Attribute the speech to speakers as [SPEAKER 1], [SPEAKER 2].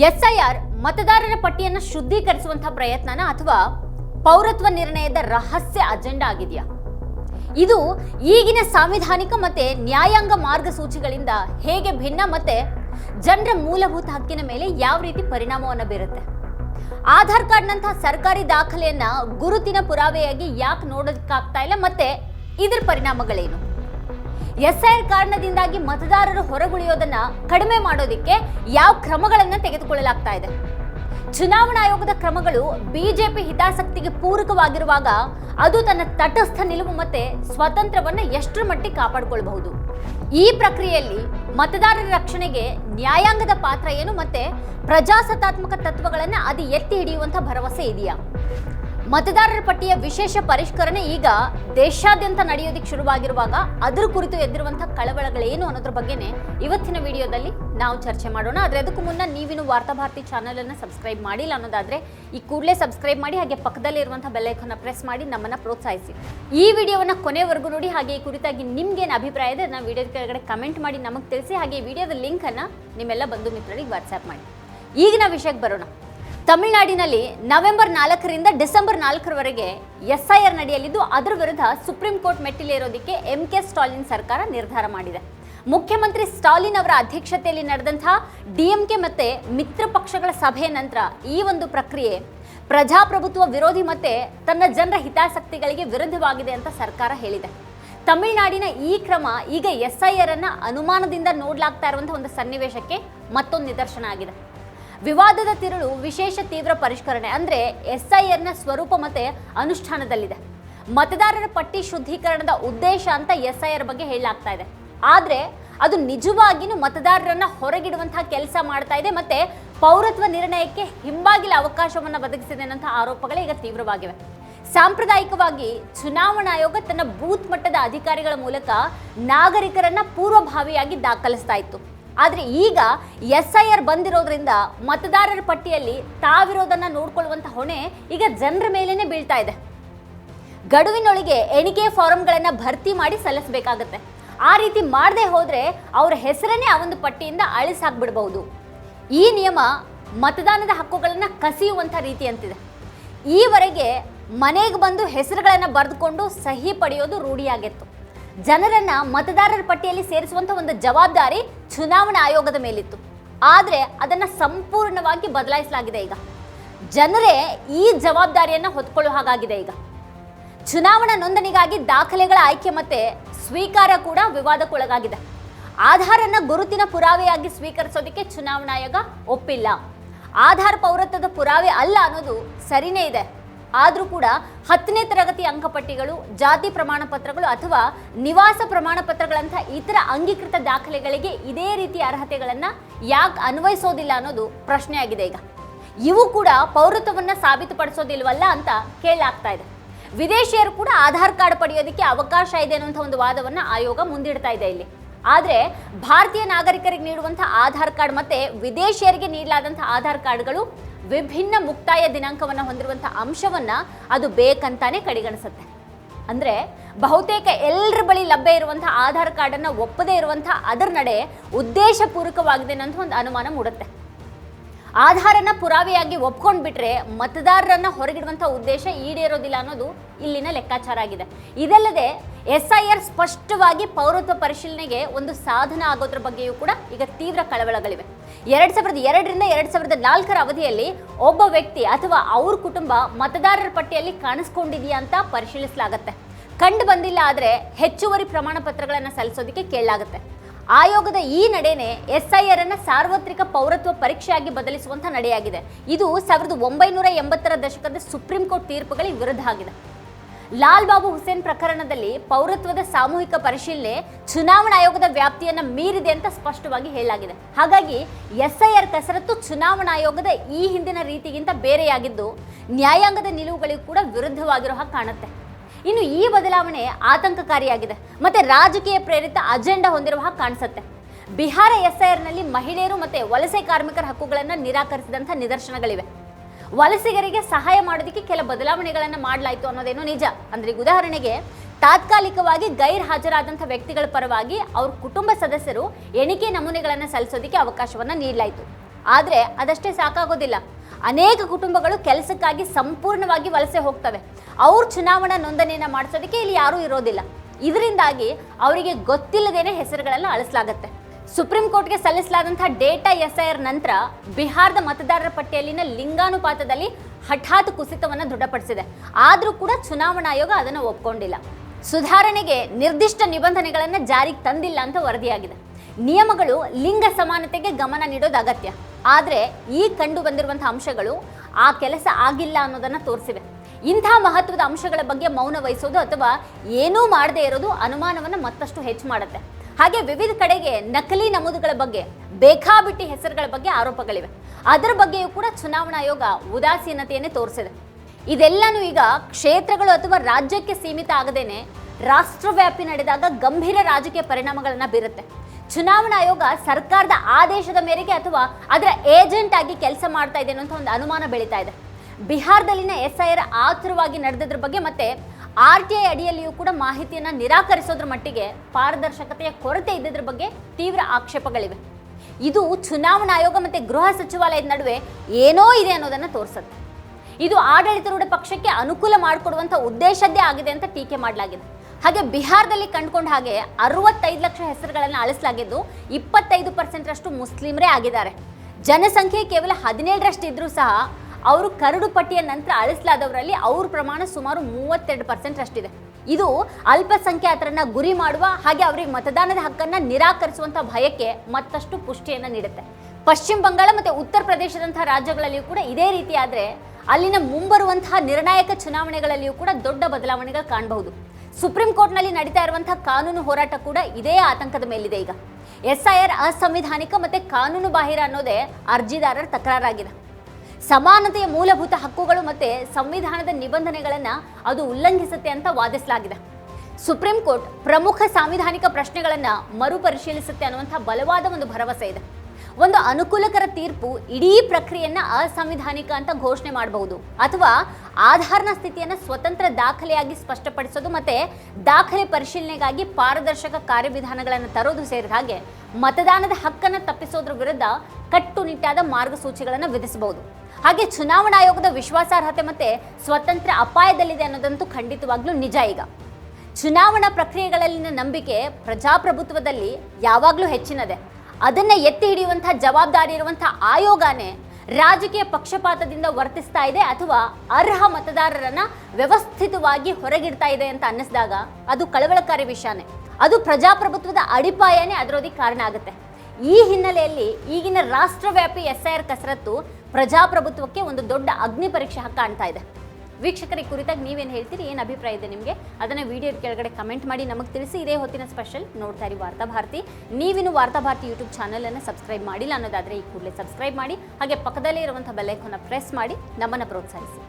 [SPEAKER 1] SIR ಮತದಾರರ ಪಟ್ಟಿಯನ್ನು ಶುದ್ಧೀಕರಿಸುವಂತಹ ಪ್ರಯತ್ನನ ಅಥವಾ ಪೌರತ್ವ ನಿರ್ಣಯದ ರಹಸ್ಯ ಅಜೆಂಡಾ ಆಗಿದೆಯಾ? ಇದು ಈಗಿನ ಸಾಂವಿಧಾನಿಕ ಮತ್ತೆ ನ್ಯಾಯಾಂಗ ಮಾರ್ಗಸೂಚಿಗಳಿಂದ ಹೇಗೆ ಭಿನ್ನ ಮತ್ತೆ ಜನರ ಮೂಲಭೂತ ಹಕ್ಕಿನ ಮೇಲೆ ಯಾವ ರೀತಿ ಪರಿಣಾಮವನ್ನು ಬೀರುತ್ತೆ? ಆಧಾರ್ ಕಾರ್ಡ್ನಂತಹ ಸರ್ಕಾರಿ ದಾಖಲೆಯನ್ನ ಗುರುತಿನ ಪುರಾವೆಯಾಗಿ ಯಾಕೆ ನೋಡೋದಕ್ಕಾಗ್ತಾ ಇಲ್ಲ ಮತ್ತೆ ಇದರ ಪರಿಣಾಮಗಳೇನು? ಎಸ್ಐಆರ್ ಕಾರಣದಿಂದಾಗಿ ಮತದಾರರು ಹೊರಗುಳಿಯೋದನ್ನ ಕಡಿಮೆ ಮಾಡೋದಿಕ್ಕೆ ಯಾವ ಕ್ರಮಗಳನ್ನ ತೆಗೆದುಕೊಳ್ಳಲಾಗ್ತಾ ಇದೆ? ಚುನಾವಣಾ ಆಯೋಗದ ಕ್ರಮಗಳು ಬಿಜೆಪಿ ಹಿತಾಸಕ್ತಿಗೆ ಪೂರಕವಾಗಿರುವಾಗ ಅದು ತನ್ನ ತಟಸ್ಥ ನಿಲುವು ಮತ್ತೆ ಸ್ವಾತಂತ್ರ್ಯವನ್ನ ಎಷ್ಟರ ಮಟ್ಟಿಗೆ ಕಾಪಾಡಿಕೊಳ್ಳಬಹುದು ಈ ಪ್ರಕ್ರಿಯೆಯಲ್ಲಿ ಮತದಾರರ ರಕ್ಷಣೆಗೆ ನ್ಯಾಯಾಂಗದ ಪಾತ್ರ ಏನು ಮತ್ತೆ ಪ್ರಜಾಸತ್ತಾತ್ಮಕ ತತ್ವಗಳನ್ನ ಅದು ಎತ್ತಿ ಹಿಡಿಯುವಂಥ ಭರವಸೆ ಇದೆಯಾ? ಮತದಾರರ ಪಟ್ಟಿಯ ವಿಶೇಷ ಪರಿಷ್ಕರಣೆ ಈಗ ದೇಶಾದ್ಯಂತ ನಡೆಯೋದಕ್ಕೆ ಶುರುವಾಗಿರುವಾಗ ಅದರ ಕುರಿತು ಎದ್ದಿರುವಂತಹ ಕಳವಳಗಳೇನು ಅನ್ನೋದ್ರ ಬಗ್ಗೆನೇ ಇವತ್ತಿನ ವಿಡಿಯೋದಲ್ಲಿ ನಾವು ಚರ್ಚೆ ಮಾಡೋಣ. ಆದರೆ ಅದಕ್ಕೂ ಮುನ್ನ ನೀವಿನ್ನು ವಾರ್ತಾಭಾರತಿ ಚಾನಲ್ ಅನ್ನು ಸಬ್ಸ್ಕ್ರೈಬ್ ಮಾಡಿಲ್ಲ ಅನ್ನೋದಾದ್ರೆ ಈ ಕೂಡಲೇ ಸಬ್ಸ್ಕ್ರೈಬ್ ಮಾಡಿ, ಹಾಗೆ ಪಕ್ಕದಲ್ಲಿ ಇರುವಂತಹ ಬೆಲ್ಲೈಕನ್ನ ಪ್ರೆಸ್ ಮಾಡಿ ನಮ್ಮನ್ನ ಪ್ರೋತ್ಸಾಹಿಸಿ. ಈ ವಿಡಿಯೋವನ್ನ ಕೊನೆವರೆಗೂ ನೋಡಿ, ಹಾಗೆ ಈ ಕುರಿತಾಗಿ ನಿಮ್ಗೇನು ಅಭಿಪ್ರಾಯ ಇದೆ ಅದನ್ನ ವಿಡಿಯೋದ ಕೆಳಗಡೆ ಕಮೆಂಟ್ ಮಾಡಿ ನಮಗೆ ತಿಳಿಸಿ, ಹಾಗೆ ಈ ವಿಡಿಯೋದ ಲಿಂಕ್ ಅನ್ನ ನಿಮ್ಮೆಲ್ಲ ಬಂಧು ಮಿತ್ರರಿಗೆ ವಾಟ್ಸ್ಆ್ಯಪ್ ಮಾಡಿ. ಈಗಿನ ವಿಷಯಕ್ಕೆ ಬರೋಣ. ತಮಿಳುನಾಡಿನಲ್ಲಿ ನವೆಂಬರ್ ನಾಲ್ಕರಿಂದ ಡಿಸೆಂಬರ್ ನಾಲ್ಕರವರೆಗೆ ಎಸ್ಐಆರ್ ನಡೆಯಲಿದ್ದು, ಅದರ ವಿರುದ್ಧ ಸುಪ್ರೀಂ ಕೋರ್ಟ್ ಮೆಟ್ಟಿಲೇರೋದಕ್ಕೆ ಎಂ ಕೆ ಸ್ಟಾಲಿನ್ ಸರ್ಕಾರ ನಿರ್ಧಾರ ಮಾಡಿದೆ. ಮುಖ್ಯಮಂತ್ರಿ ಸ್ಟಾಲಿನ್ ಅವರ ಅಧ್ಯಕ್ಷತೆಯಲ್ಲಿ ನಡೆದಂತಹ ಡಿಎಂಕೆ ಮತ್ತೆ ಮಿತ್ರ ಪಕ್ಷಗಳ ಸಭೆಯ ನಂತರ ಈ ಒಂದು ಪ್ರಕ್ರಿಯೆ ಪ್ರಜಾಪ್ರಭುತ್ವ ವಿರೋಧಿ ಮತ್ತೆ ತನ್ನ ಜನರ ಹಿತಾಸಕ್ತಿಗಳಿಗೆ ವಿರುದ್ಧವಾಗಿದೆ ಅಂತ ಸರ್ಕಾರ ಹೇಳಿದೆ. ತಮಿಳುನಾಡಿನ ಈ ಕ್ರಮ ಈಗ ಎಸ್ಐಆರ್ ಅನ್ನು ಅನುಮಾನದಿಂದ ನೋಡಲಾಗ್ತಾ ಇರುವಂತಹ ಒಂದು ಸನ್ನಿವೇಶಕ್ಕೆ ಮತ್ತೊಂದು ನಿದರ್ಶನ ಆಗಿದೆ. ವಿವಾದದ ತಿರುಳು, ವಿಶೇಷ ತೀವ್ರ ಪರಿಷ್ಕರಣೆ ಅಂದ್ರೆ ಎಸ್ಐಆರ್ನ ಸ್ವರೂಪ ಮತ್ತೆ ಅನುಷ್ಠಾನದಲ್ಲಿದೆ. ಮತದಾರರ ಪಟ್ಟಿ ಶುದ್ಧೀಕರಣದ ಉದ್ದೇಶ ಅಂತ ಎಸ್ಐಆರ್ ಬಗ್ಗೆ ಹೇಳಲಾಗ್ತಾ ಇದೆ. ಆದ್ರೆ ಅದು ನಿಜವಾಗಿಯೂ ಮತದಾರರನ್ನ ಹೊರಗಿಡುವಂತಹ ಕೆಲಸ ಮಾಡ್ತಾ ಇದೆ ಮತ್ತೆ ಪೌರತ್ವ ನಿರ್ಣಯಕ್ಕೆ ಹಿಂಬಾಗಿಲ ಅವಕಾಶವನ್ನ ಒದಗಿಸಿದೆ ಅನ್ನೋ ಆರೋಪಗಳೇ ಈಗ ತೀವ್ರವಾಗಿವೆ. ಸಾಂಪ್ರದಾಯಿಕವಾಗಿ ಚುನಾವಣಾ ಆಯೋಗ ತನ್ನ ಬೂತ್ ಮಟ್ಟದ ಅಧಿಕಾರಿಗಳ ಮೂಲಕ ನಾಗರಿಕರನ್ನ ಪೂರ್ವಭಾವಿಯಾಗಿ ದಾಖಲಿಸ್ತಾ ಇತ್ತು. ಆದ್ರೆ ಈಗ ಎಸ್ ಐ ಆರ್ ಬಂದಿರೋದ್ರಿಂದ ಮತದಾರರ ಪಟ್ಟಿಯಲ್ಲಿ ತಾವಿರೋದನ್ನು ನೋಡ್ಕೊಳ್ಳುವಂಥ ಹೊಣೆ ಈಗ ಜನರ ಮೇಲೇ ಬೀಳ್ತಾ ಇದೆ. ಗಡುವಿನೊಳಗೆ ಎಣಿಕೆ ಫಾರಮ್ಗಳನ್ನು ಭರ್ತಿ ಮಾಡಿ ಸಲ್ಲಿಸಬೇಕಾಗತ್ತೆ. ಆ ರೀತಿ ಮಾಡದೆ ಹೋದರೆ ಅವರ ಹೆಸರನ್ನೇ ಆ ಒಂದು ಪಟ್ಟಿಯಿಂದ ಅಳಿಸಾಕ್ಬಿಡ್ಬಹುದು. ಈ ನಿಯಮ ಮತದಾನದ ಹಕ್ಕುಗಳನ್ನು ಕಸಿಯುವಂಥ ರೀತಿ ಅಂತಿದೆ. ಈವರೆಗೆ ಮನೆಗೆ ಬಂದು ಹೆಸರುಗಳನ್ನು ಬರೆದುಕೊಂಡು ಸಹಿ ಪಡೆಯೋದು ರೂಢಿಯಾಗಿತ್ತು. ಜನರನ್ನ ಮತದಾರರ ಪಟ್ಟಿಯಲ್ಲಿ ಸೇರಿಸುವಂಥ ಒಂದು ಜವಾಬ್ದಾರಿ ಚುನಾವಣಾ ಆಯೋಗದ ಮೇಲಿತ್ತು. ಆದರೆ ಅದನ್ನು ಸಂಪೂರ್ಣವಾಗಿ ಬದಲಾಯಿಸಲಾಗಿದೆ ಈಗ. ಜನರೇ ಈ ಜವಾಬ್ದಾರಿಯನ್ನು ಹೊತ್ಕೊಳ್ಳೋ ಹಾಗಾಗಿದೆ ಈಗ. ಚುನಾವಣಾ ನೋಂದಣಿಗಾಗಿ ದಾಖಲೆಗಳ ಆಯ್ಕೆ ಮತ್ತೆ ಸ್ವೀಕಾರ ಕೂಡ ವಿವಾದಕ್ಕೊಳಗಾಗಿದೆ. ಆಧಾರನ್ನ ಗುರುತಿನ ಪುರಾವೆಯಾಗಿ ಸ್ವೀಕರಿಸೋದಕ್ಕೆ ಚುನಾವಣಾ ಆಯೋಗ ಒಪ್ಪಿಲ್ಲ. ಆಧಾರ್ ಪೌರತ್ವದ ಪುರಾವೆ ಅಲ್ಲ ಅನ್ನೋದು ಸರಿನೇ ಇದೆ. ಆದರೂ ಕೂಡ ಹತ್ತನೇ ತರಗತಿ ಅಂಕಪಟ್ಟಿಗಳು, ಜಾತಿ ಪ್ರಮಾಣ ಪತ್ರಗಳು ಅಥವಾ ನಿವಾಸ ಪ್ರಮಾಣ ಪತ್ರಗಳಂತಹ ಇತರ ಅಂಗೀಕೃತ ದಾಖಲೆಗಳಿಗೆ ಇದೇ ರೀತಿಯ ಅರ್ಹತೆಗಳನ್ನು ಯಾಕೆ ಅನ್ವಯಿಸೋದಿಲ್ಲ ಅನ್ನೋದು ಪ್ರಶ್ನೆಯಾಗಿದೆ ಈಗ. ಇವು ಕೂಡ ಪೌರತ್ವವನ್ನು ಸಾಬೀತುಪಡಿಸೋದಿಲ್ವಲ್ಲ ಅಂತ ಕೇಳಲಾಗ್ತಾ ಇದೆ. ವಿದೇಶಿಯರು ಕೂಡ ಆಧಾರ್ ಕಾರ್ಡ್ ಪಡೆಯೋದಕ್ಕೆ ಅವಕಾಶ ಇದೆ ಅನ್ನುವಂಥ ಒಂದು ವಾದವನ್ನು ಆಯೋಗ ಮುಂದಿಡ್ತಾ ಇದೆ ಇಲ್ಲಿ. ಆದರೆ ಭಾರತೀಯ ನಾಗರಿಕರಿಗೆ ನೀಡುವಂಥ ಆಧಾರ್ ಕಾರ್ಡ್ ಮತ್ತು ವಿದೇಶಿಯರಿಗೆ ನೀಡಲಾದಂಥ ಆಧಾರ್ ಕಾರ್ಡ್ಗಳು ವಿಭಿನ್ನ ಮುಕ್ತಾಯ ದಿನಾಂಕವನ್ನು ಹೊಂದಿರುವಂಥ ಅಂಶವನ್ನು ಅದು ಬೇಕಂತಾನೆ ಕಡೆಗಣಿಸುತ್ತೆ. ಅಂದರೆ ಬಹುತೇಕ ಎಲ್ಲರ ಬಳಿ ಲಭ್ಯ ಇರುವಂಥ ಆಧಾರ್ ಕಾರ್ಡನ್ನು ಒಪ್ಪದೇ ಇರುವಂಥ ಅದರ ನಡೆ ಉದ್ದೇಶಪೂರ್ವಕವಾಗಿದೆ ಅನ್ನೋ ಒಂದು ಅನುಮಾನ ಮೂಡುತ್ತೆ. ಆಧಾರನ ಪುರಾವೆಯಾಗಿ ಒಪ್ಕೊಂಡು ಬಿಟ್ರೆ ಮತದಾರರನ್ನ ಹೊರಗಿಡುವಂಥ ಉದ್ದೇಶ ಈಡೇರೋದಿಲ್ಲ ಅನ್ನೋದು ಇಲ್ಲಿನ ಲೆಕ್ಕಾಚಾರ ಆಗಿದೆ. ಇದಲ್ಲದೆ ಎಸ್ ಐ ಆರ್ ಸ್ಪಷ್ಟವಾಗಿ ಪೌರತ್ವ ಪರಿಶೀಲನೆಗೆ ಒಂದು ಸಾಧನ ಆಗೋದ್ರ ಬಗ್ಗೆಯೂ ಕೂಡ ಈಗ ತೀವ್ರ ಕಳವಳಗಳಿವೆ. ಎರಡ್ ಸಾವಿರದ ಎರಡರಿಂದ ಎರಡ್ ಸಾವಿರದ ನಾಲ್ಕರ ಅವಧಿಯಲ್ಲಿ ಒಬ್ಬ ವ್ಯಕ್ತಿ ಅಥವಾ ಅವ್ರ ಕುಟುಂಬ ಮತದಾರರ ಪಟ್ಟಿಯಲ್ಲಿ ಕಾಣಿಸ್ಕೊಂಡಿದೆಯಾ ಅಂತ ಪರಿಶೀಲಿಸಲಾಗತ್ತೆ. ಕಂಡು ಬಂದಿಲ್ಲ ಆದರೆ ಹೆಚ್ಚುವರಿ ಪ್ರಮಾಣ ಪತ್ರಗಳನ್ನು ಸಲ್ಲಿಸೋದಕ್ಕೆ ಕೇಳಲಾಗುತ್ತೆ. ಆಯೋಗದ ಈ ನಡೆನೆ ಎಸ್ಐಆರ್ ಅನ್ನ ಸಾರ್ವತ್ರಿಕ ಪೌರತ್ವ ಪರೀಕ್ಷೆಯಾಗಿ ಬದಲಿಸುವಂತ ನಡೆಯಾಗಿದೆ. ಇದು ಸಾವಿರದ ಒಂಬೈನೂರ ಎಂಬತ್ತರ ದಶಕದ ಸುಪ್ರೀಂ ಕೋರ್ಟ್ ತೀರ್ಪುಗಳಿಗೆ ವಿರುದ್ಧ ಆಗಿದೆ. ಲಾಲ್ ಬಾಬು ಹುಸೇನ್ ಪ್ರಕರಣದಲ್ಲಿ ಪೌರತ್ವದ ಸಾಮೂಹಿಕ ಪರಿಶೀಲನೆ ಚುನಾವಣಾ ಆಯೋಗದ ವ್ಯಾಪ್ತಿಯನ್ನ ಮೀರಿದೆ ಅಂತ ಸ್ಪಷ್ಟವಾಗಿ ಹೇಳಲಾಗಿದೆ. ಹಾಗಾಗಿ ಎಸ್ಐಆರ್ ಕಸರತ್ತು ಚುನಾವಣಾ ಆಯೋಗದ ಈ ಹಿಂದಿನ ರೀತಿಗಿಂತ ಬೇರೆಯಾಗಿದ್ದು ನ್ಯಾಯಾಂಗದ ನಿಲುವುಗಳಿಗೂ ಕೂಡ ವಿರುದ್ಧವಾಗಿರುವ ಹಾಗೆ ಕಾಣುತ್ತೆ. ಇನ್ನು ಈ ಬದಲಾವಣೆ ಆತಂಕಕಾರಿಯಾಗಿದೆ. ಮತ್ತೆ ರಾಜಕೀಯ ಪ್ರೇರಿತ ಅಜೆಂಡಾ ಹೊಂದಿರುವ ಹಾಗೆ ಕಾಣಿಸುತ್ತೆ. ಬಿಹಾರ ಎಸ್ಐಆರ್ನಲ್ಲಿ ಮಹಿಳೆಯರು ಮತ್ತೆ ವಲಸೆ ಕಾರ್ಮಿಕರ ಹಕ್ಕುಗಳನ್ನು ನಿರಾಕರಿಸಿದಂಥ ನಿದರ್ಶನಗಳಿವೆ. ವಲಸಿಗರಿಗೆ ಸಹಾಯ ಮಾಡೋದಕ್ಕೆ ಕೆಲ ಬದಲಾವಣೆಗಳನ್ನು ಮಾಡಲಾಯಿತು ಅನ್ನೋದೇನೋ ನಿಜ. ಅಂದರೆ ಉದಾಹರಣೆಗೆ, ತಾತ್ಕಾಲಿಕವಾಗಿ ಗೈರ್ ಹಾಜರಾದಂಥ ವ್ಯಕ್ತಿಗಳ ಪರವಾಗಿ ಅವ್ರ ಕುಟುಂಬ ಸದಸ್ಯರು ಎಣಿಕೆ ನಮೂನೆಗಳನ್ನು ಸಲ್ಲಿಸೋದಕ್ಕೆ ಅವಕಾಶವನ್ನು ನೀಡಲಾಯಿತು. ಆದರೆ ಅದಷ್ಟೇ ಸಾಕಾಗೋದಿಲ್ಲ. ಅನೇಕ ಕುಟುಂಬಗಳು ಕೆಲಸಕ್ಕಾಗಿ ಸಂಪೂರ್ಣವಾಗಿ ವಲಸೆ ಹೋಗ್ತವೆ. ಅವ್ರ ಚುನಾವಣಾ ನೋಂದಣಿಯನ್ನು ಮಾಡಿಸೋದಕ್ಕೆ ಇಲ್ಲಿ ಯಾರೂ ಇರೋದಿಲ್ಲ. ಇದರಿಂದಾಗಿ ಅವರಿಗೆ ಗೊತ್ತಿಲ್ಲದೇನೆ ಹೆಸರುಗಳನ್ನು ಅಳಿಸಲಾಗುತ್ತೆ. ಸುಪ್ರೀಂ ಕೋರ್ಟ್ಗೆ ಸಲ್ಲಿಸಲಾದಂತಹ ಡೇಟಾ ಎಸ್ ಐ ಆರ್ ನಂತರ ಬಿಹಾರದ ಮತದಾರರ ಪಟ್ಟಿಯಲ್ಲಿನ ಲಿಂಗಾನುಪಾತದಲ್ಲಿ ಹಠಾತ್ ಕುಸಿತವನ್ನು ದೃಢಪಡಿಸಿದೆ. ಆದರೂ ಕೂಡ ಚುನಾವಣಾ ಆಯೋಗ ಅದನ್ನು ಒಪ್ಕೊಂಡಿಲ್ಲ. ಸುಧಾರಣೆಗೆ ನಿರ್ದಿಷ್ಟ ನಿಬಂಧನೆಗಳನ್ನು ಜಾರಿಗೆ ತಂದಿಲ್ಲ ಅಂತ ವರದಿಯಾಗಿದೆ. ನಿಯಮಗಳು ಲಿಂಗ ಸಮಾನತೆಗೆ ಗಮನ ನೀಡೋದು ಅಗತ್ಯ. ಆದರೆ ಈ ಕಂಡು ಬಂದಿರುವಂಥ ಅಂಶಗಳು ಆ ಕೆಲಸ ಆಗಿಲ್ಲ ಅನ್ನೋದನ್ನು ತೋರಿಸಿವೆ. ಇಂಥ ಮಹತ್ವದ ಅಂಶಗಳ ಬಗ್ಗೆ ಮೌನ ವಹಿಸೋದು ಅಥವಾ ಏನೂ ಮಾಡದೇ ಇರೋದು ಅನುಮಾನವನ್ನು ಮತ್ತಷ್ಟು ಹೆಚ್ಚು ಮಾಡುತ್ತೆ. ಹಾಗೆ ವಿವಿಧ ಕಡೆಗೆ ನಕಲಿ ನಮೂದುಗಳ ಬಗ್ಗೆ, ಬೇಕಾಬಿಟ್ಟಿ ಹೆಸರುಗಳ ಬಗ್ಗೆ ಆರೋಪಗಳಿವೆ. ಅದರ ಬಗ್ಗೆಯೂ ಕೂಡ ಚುನಾವಣಾ ಆಯೋಗ ಉದಾಸೀನತೆಯನ್ನೇ ತೋರಿಸಿದೆ. ಇದೆಲ್ಲನೂ ಈಗ ಕ್ಷೇತ್ರಗಳು ಅಥವಾ ರಾಜ್ಯಕ್ಕೆ ಸೀಮಿತ ಆಗದೇನೆ ರಾಷ್ಟ್ರವ್ಯಾಪಿ ನಡೆದಾಗ ಗಂಭೀರ ರಾಜಕೀಯ ಪರಿಣಾಮಗಳನ್ನ ಬೀರುತ್ತೆ. ಚುನಾವಣಾ ಆಯೋಗ ಸರ್ಕಾರದ ಆದೇಶದ ಮೇರೆಗೆ ಅಥವಾ ಅದರ ಏಜೆಂಟ್ ಆಗಿ ಕೆಲಸ ಮಾಡ್ತಾ ಇದೆ ಅನ್ನೋಂಥ ಒಂದು ಅನುಮಾನ ಬೆಳೀತಾ ಇದೆ. ಬಿಹಾರದಲ್ಲಿನ ಎಸ್ಐಆರ್ ಆತುರವಾಗಿ ನಡೆದಿದ್ದರ ಬಗ್ಗೆ ಮತ್ತೆ ಆರ್ ಟಿ ಐ ಅಡಿಯಲ್ಲಿಯೂ ಕೂಡ ಮಾಹಿತಿಯನ್ನು ನಿರಾಕರಿಸೋದ್ರ ಮಟ್ಟಿಗೆ ಪಾರದರ್ಶಕತೆಯ ಕೊರತೆ ಇದ್ದದ್ರ ಬಗ್ಗೆ ತೀವ್ರ ಆಕ್ಷೇಪಗಳಿವೆ. ಇದು ಚುನಾವಣಾ ಆಯೋಗ ಮತ್ತೆ ಗೃಹ ಸಚಿವಾಲಯದ ನಡುವೆ ಏನೋ ಇದೆ ಅನ್ನೋದನ್ನ ತೋರಿಸುತ್ತೆ. ಇದು ಆಡಳಿತಾರೂಢ ಪಕ್ಷಕ್ಕೆ ಅನುಕೂಲ ಮಾಡಿಕೊಡುವಂಥ ಉದ್ದೇಶದ್ದೇ ಆಗಿದೆ ಅಂತ ಟೀಕೆ ಮಾಡಲಾಗಿದೆ. ಹಾಗೆ ಬಿಹಾರದಲ್ಲಿ ಕಂಡುಕೊಂಡ ಹಾಗೆ ಅರವತ್ತೈದು ಲಕ್ಷ ಹೆಸರುಗಳನ್ನು ಅಳಿಸಲಾಗಿದ್ದು ಇಪ್ಪತ್ತೈದು ಪರ್ಸೆಂಟ್ರಷ್ಟು ಮುಸ್ಲಿಮರೇ ಆಗಿದ್ದಾರೆ. ಜನಸಂಖ್ಯೆ ಕೇವಲ ಹದಿನೇಳರಷ್ಟು ಇದ್ರೂ ಸಹ ಅವರು ಕರಡು ಪಟ್ಟಿಯ ನಂತರ ಅಳಿಸಲಾದವರಲ್ಲಿ ಅವ್ರ ಪ್ರಮಾಣ ಸುಮಾರು ಮೂವತ್ತೆರಡು ಪರ್ಸೆಂಟ್ ಅಷ್ಟಿದೆ ಇದು ಅಲ್ಪಸಂಖ್ಯಾತರನ್ನ ಗುರಿ ಮಾಡುವ ಹಾಗೆ ಅವರಿಗೆ ಮತದಾನದ ಹಕ್ಕನ್ನ ನಿರಾಕರಿಸುವಂತ ಭಯಕ್ಕೆ ಮತ್ತಷ್ಟು ಪುಷ್ಟಿಯನ್ನ ನೀಡುತ್ತೆ. ಪಶ್ಚಿಮ ಬಂಗಾಳ ಮತ್ತೆ ಉತ್ತರ ಪ್ರದೇಶದಂತಹ ರಾಜ್ಯಗಳಲ್ಲಿಯೂ ಕೂಡ ಇದೇ ರೀತಿ ಆದ್ರೆ ಅಲ್ಲಿನ ಮುಂಬರುವಂತಹ ನಿರ್ಣಾಯಕ ಚುನಾವಣೆಗಳಲ್ಲಿಯೂ ಕೂಡ ದೊಡ್ಡ ಬದಲಾವಣೆಗಳು ಕಾಣಬಹುದು. ಸುಪ್ರೀಂ ಕೋರ್ಟ್ನಲ್ಲಿ ನಡೀತಾ ಇರುವಂತಹ ಕಾನೂನು ಹೋರಾಟ ಕೂಡ ಇದೇ ಆತಂಕದ ಮೇಲಿದೆ ಈಗ. ಎಸ್ಐಆರ್ ಅಸಂವಿಧಾನಿಕ ಮತ್ತೆ ಕಾನೂನು ಬಾಹಿರ ಅನ್ನೋದೇ ಅರ್ಜಿದಾರರ ತಕರಾರಾಗಿದೆ. ಸಮಾನತೆಯ ಮೂಲಭೂತ ಹಕ್ಕುಗಳು ಮತ್ತೆ ಸಂವಿಧಾನದ ನಿಬಂಧನೆಗಳನ್ನು ಅದು ಉಲ್ಲಂಘಿಸುತ್ತೆ ಅಂತ ವಾದಿಸಲಾಗಿದೆ. ಸುಪ್ರೀಂ ಕೋರ್ಟ್ ಪ್ರಮುಖ ಸಾಂವಿಧಾನಿಕ ಪ್ರಶ್ನೆಗಳನ್ನು ಮರುಪರಿಶೀಲಿಸುತ್ತೆ ಅನ್ನುವಂಥ ಬಲವಾದ ಒಂದು ಭರವಸೆ ಇದೆ. ಒಂದು ಅನುಕೂಲಕರ ತೀರ್ಪು ಇಡೀ ಪ್ರಕ್ರಿಯೆಯನ್ನ ಅಸಂವಿಧಾನಿಕ ಅಂತ ಘೋಷಣೆ ಮಾಡಬಹುದು. ಅಥವಾ ಆಧಾರನ ಸ್ಥಿತಿಯನ್ನು ಸ್ವತಂತ್ರ ದಾಖಲೆಯಾಗಿ ಸ್ಪಷ್ಟಪಡಿಸೋದು ಮತ್ತೆ ದಾಖಲೆ ಪರಿಶೀಲನೆಗಾಗಿ ಪಾರದರ್ಶಕ ಕಾರ್ಯವಿಧಾನಗಳನ್ನು ತರೋದು ಸೇರಿದ ಹಾಗೆ ಮತದಾನದ ಹಕ್ಕನ್ನು ತಪ್ಪಿಸೋದ್ರ ವಿರುದ್ಧ ಕಟ್ಟುನಿಟ್ಟಾದ ಮಾರ್ಗಸೂಚಿಗಳನ್ನು ವಿಧಿಸಬಹುದು. ಹಾಗೆ ಚುನಾವಣಾ ಆಯೋಗದ ವಿಶ್ವಾಸಾರ್ಹತೆ ಮತ್ತೆ ಸ್ವತಂತ್ರ ಅಪಾಯದಲ್ಲಿದೆ ಅನ್ನೋದಂತೂ ಖಂಡಿತವಾಗ್ಲೂ ನಿಜ ಈಗ. ಚುನಾವಣಾ ಪ್ರಕ್ರಿಯೆಗಳಲ್ಲಿನ ನಂಬಿಕೆ ಪ್ರಜಾಪ್ರಭುತ್ವದಲ್ಲಿ ಯಾವಾಗಲೂ ಹೆಚ್ಚಿನದೆ. ಅದನ್ನ ಎತ್ತಿ ಹಿಡಿಯುವಂತಹ ಜವಾಬ್ದಾರಿ ಇರುವಂತಹ ಆಯೋಗನೇ ರಾಜಕೀಯ ಪಕ್ಷಪಾತದಿಂದ ವರ್ತಿಸ್ತಾ ಇದೆ ಅಥವಾ ಅರ್ಹ ಮತದಾರರನ್ನ ವ್ಯವಸ್ಥಿತವಾಗಿ ಹೊರಗಿಡ್ತಾ ಇದೆ ಅಂತ ಅನ್ನಿಸಿದಾಗ ಅದು ಕಳವಳಕಾರಿ ವಿಷಯನೇ. ಅದು ಪ್ರಜಾಪ್ರಭುತ್ವದ ಅಡಿಪಾಯನೇ ಅದರೋದಿ ಕಾರಣ ಆಗುತ್ತೆ. ಈ ಹಿನ್ನೆಲೆಯಲ್ಲಿ ಈಗಿನ ರಾಷ್ಟ್ರವ್ಯಾಪಿ ಎಸ್ಐಆರ್ ಕಸರತ್ತು ಪ್ರಜಾಪ್ರಭುತ್ವಕ್ಕೆ ಒಂದು ದೊಡ್ಡ ಅಗ್ನಿ ಪರೀಕ್ಷೆ ಕಾಣ್ತಾ ಇದೆ. ವೀಕ್ಷಕರಿಗೆ ಕುರಿತಾಗಿ ನೀವೇನು ಹೇಳ್ತೀರಿ? ಏನು ಅಭಿಪ್ರಾಯ ಇದೆ ನಿಮಗೆ? ಅದನ್ನು ವಿಡಿಯೋ ಕೆಳಗಡೆ ಕಮೆಂಟ್ ಮಾಡಿ ನಮಗೆ ತಿಳಿಸಿ. ಇದೇ ಹೊತ್ತಿನ ಸ್ಪೆಷಲ್ ನೋಡ್ತಾ ಇರಿ ವಾರ್ತಾಭಾರತಿ ನೀವಿನ್ನು ವಾರ್ತಾ ಭಾರತಿ ಯೂಟ್ಯೂಬ್ ಚಾನಲನ್ನು ಸಬ್ಸ್ಕ್ರೈಬ್ ಮಾಡಿಲ್ಲ ಅನ್ನೋದಾದರೆ ಈ ಕೂಡಲೇ ಸಬ್ಸ್ಕ್ರೈಬ್ ಮಾಡಿ, ಹಾಗೆ ಪಕ್ಕದಲ್ಲೇ ಇರುವಂಥ ಬೆಲ್ಲೈಕನ್ನ ಪ್ರೆಸ್ ಮಾಡಿ, ನಮ್ಮನ್ನು ಪ್ರೋತ್ಸಾಹಿಸಿ.